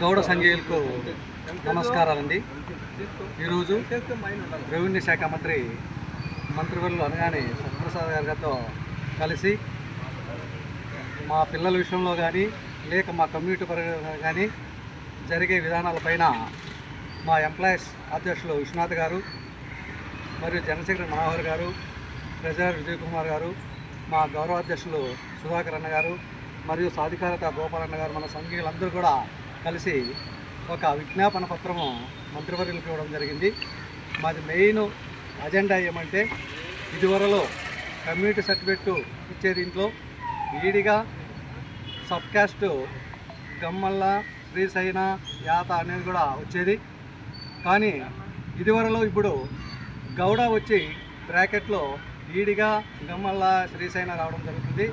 గౌడ సంజయులకు నమస్కారాలండి. ఈరోజు రెవెన్యూ శాఖ మంత్రి మంత్రివర్యులు అనగానే సత్యప్రసాద్ గారితో కలిసి మా పిల్లల విషయంలో కానీ లేక మా కమ్యూనిటీ పరంగా కానీ జరిగే విధానాలపైన మా ఎంప్లాయీస్ అధ్యక్షులు విశ్వనాథ్ గారు మరియు జనశేఖర మనోహర్ గారు ట్రెజరర్ విజయ్ కుమార్ గారు మా గౌరవ అధ్యక్షులు సుధాకర్ అన్న గారు మరియు సాధికారత గోపాలన్న గారు మన సంఘీయులందరూ కూడా కలిసి ఒక విజ్ఞాపన పత్రము మంత్రివర్యులకు ఇవ్వడం జరిగింది. మాది మెయిన్ అజెండా ఏమంటే ఇదివరలో కమ్యూనిటీ సర్టిఫికెట్ ఇచ్చే దీంట్లో ఈడిగా సబ్కాస్ట్ గమ్మల్ల శ్రీశైన యాత అనేది కూడా వచ్చేది. కానీ ఇదివరలో ఇప్పుడు గౌడ వచ్చి బ్రాకెట్లో ఈడిగా గమ్మల్ల శ్రీశైన రావడం జరుగుతుంది.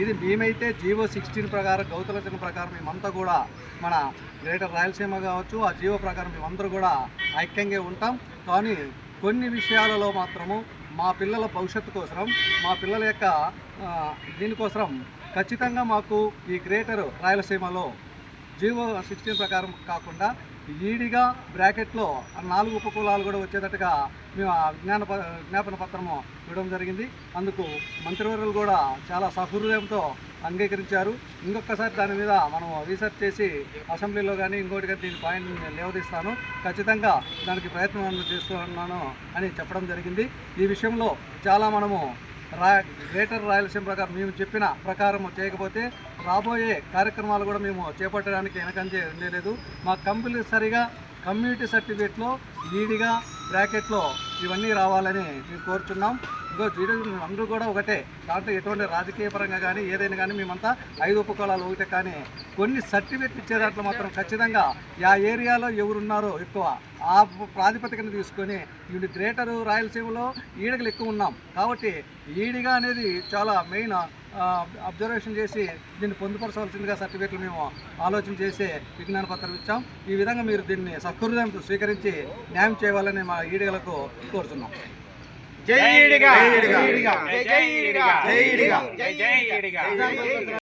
ఇది మేమైతే జీవో సిక్స్టీన్ ప్రకారం గౌతుల చిన్న ప్రకారం మేమంతా కూడా మన గ్రేటర్ రాయలసీమ కావచ్చు ఆ జీవో ప్రకారం మేమందరూ కూడా ఐక్యంగా ఉంటాం. కానీ కొన్ని విషయాలలో మాత్రము మా పిల్లల భవిష్యత్తు కోసం మా పిల్లల యొక్క దీనికోసం ఖచ్చితంగా మాకు ఈ గ్రేటర్ రాయలసీమలో జీవో సిక్స్టీన్ ప్రకారం కాకుండా ఈడిగా బ్రాకెట్లో నాలుగు ఉపకులాలు కూడా వచ్చేటట్టుగా మేము ఆ విజ్ఞాన ప- విజ్ఞాపన పత్రము ఇవ్వడం జరిగింది. అందుకు మంత్రివర్యులు కూడా చాలా సహృదయంతో అంగీకరించారు. ఇంకొకసారి దాని మీద మనం రీసెర్చ్ చేసి అసెంబ్లీలో కానీ ఇంకోటి కానీ దీని పాయింట్ లేవదీస్తాను. ఖచ్చితంగా దానికి ప్రయత్నం చేస్తున్నాను అని చెప్పడం జరిగింది. ఈ విషయంలో చాలా మనము రా గ్రేటర్ రాయలసీమ ప్రకారం మేము చెప్పిన ప్రకారం చేయకపోతే రాబోయే కార్యక్రమాలు కూడా మేము చేపట్టడానికి వెనకంజే ఉండలేదు. మా కంపల్సరిగా కమ్యూనిటీ సర్టిఫికేట్లో ఈడిగా బ్రాకెట్లో ఇవన్నీ రావాలని మేము కోరుచున్నాం. ఇంకో అందరూ కూడా ఒకటే. దాంట్లో ఎటువంటి రాజకీయ పరంగా కానీ ఏదైనా కానీ మేమంతా ఐదు ఉపకులాలు ఒకటే. కానీ కొన్ని సర్టిఫికెట్లు ఇచ్చే దాంట్లో మాత్రం ఖచ్చితంగా ఆ ఏరియాలో ఎవరున్నారో ఎక్కువ ఆ ప్రాతిపదికను తీసుకొని వీళ్ళు గ్రేటర్ రాయలసీమలో ఈడగలు ఎక్కువ ఉన్నాం. కాబట్టి ఈడిగా అనేది చాలా మెయిన్ అబ్జర్వేషన్ చేసి దీన్ని పొందుపరచవలసిందిగా సర్టిఫికెట్లు మేము ఆలోచన చేసి విజ్ఞాన పత్రం ఇచ్చాం. ఈ విధంగా మీరు దీన్ని సహృదయంతో స్వీకరించి న్యాయం చేయాలని మా ఈడిగలకు కోరుతున్నాం జై జై జై జై జై